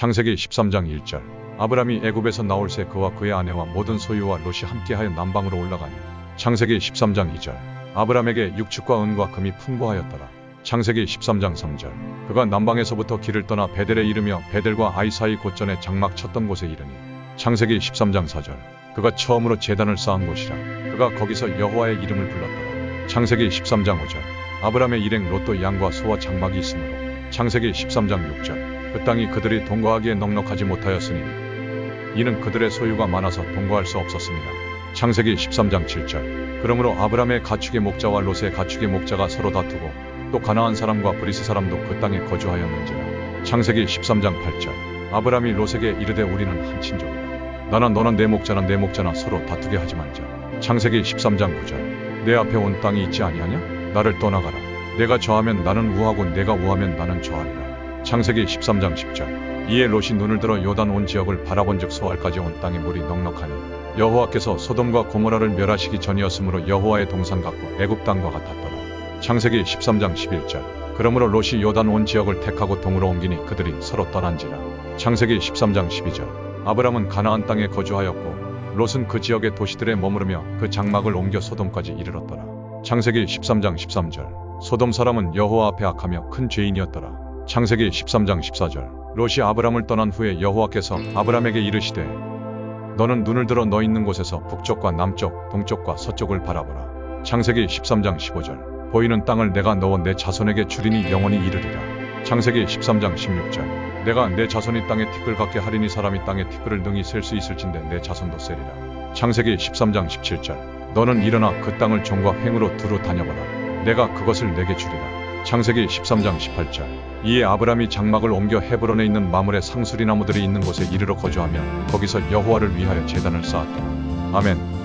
창세기 13장 1절. 아브람이 애굽에서 나올 새 그와 그의 아내와 모든 소유와 롯이 함께하여 남방으로 올라가니 창세기 13장 2절. 아브람에게 육축과 은과 금이 풍부하였더라. 창세기 13장 3절. 그가 남방에서부터 길을 떠나 베델에 이르며 베델과 아이 사이 곧전에 장막 쳤던 곳에 이르니 창세기 13장 4절. 그가 처음으로 제단을 쌓은 곳이라 그가 거기서 여호와의 이름을 불렀더라. 창세기 13장 5절. 아브람의 일행 롯도 양과 소와 장막이 있으므로 창세기 13장 6절 그 땅이 그들이 동거하기에 넉넉하지 못하였으니 이는 그들의 소유가 많아서 동거할 수 없었습니다. 창세기 13장 7절. 그러므로 아브람의 가축의 목자와 롯의 가축의 목자가 서로 다투고 또 가나안 사람과 브리스 사람도 그 땅에 거주하였는지라. 창세기 13장 8절. 아브람이 롯에게 이르되 우리는 한 친족이라. 나나 너나 내 목자나 내 목자나 서로 다투게 하지 말자. 창세기 13장 9절. 내 앞에 온 땅이 있지 아니하냐? 나를 떠나가라. 내가 저하면 나는 우하고 내가 우하면 나는 저하리라 창세기 13장 10절. 이에 롯이 눈을 들어 요단 온 지역을 바라본즉 소알까지 온 땅에 물이 넉넉하니 여호와께서 소돔과 고모라를 멸하시기 전이었으므로 여호와의 동산 같고 애굽 땅과 같았더라. 창세기 13장 11절. 그러므로 롯이 요단 온 지역을 택하고 동으로 옮기니 그들이 서로 떠난지라. 창세기 13장 12절. 아브람은 가나안 땅에 거주하였고 롯은 그 지역의 도시들에 머무르며 그 장막을 옮겨 소돔까지 이르렀더라. 창세기 13장 13절. 소돔 사람은 여호와 앞에 악하며 큰 죄인이었더라 창세기 13장 14절. 롯이 아브람을 떠난 후에 여호와께서 아브람에게 이르시되 너는 눈을 들어 너 있는 곳에서 북쪽과 남쪽 동쪽과 서쪽을 바라보라. 창세기 13장 15절. 보이는 땅을 내가 너와 내 자손에게 주리니 영원히 이르리라. 창세기 13장 16절. 내가 내 자손이 땅에 티끌 같게 하리니 사람이 땅에 티끌을 능히 셀 수 있을진데 내 자손도 세리라. 창세기 13장 17절. 너는 일어나 그 땅을 종과 횡으로 두루 다녀보라. 내가 그것을 내게 주리라 창세기 13장 18절. 이에 아브람이 장막을 옮겨 헤브론에 있는 마물의 상수리 나무들이 있는 곳에 이르러 거주하며 거기서 여호와를 위하여 제단을 쌓았더라. 아멘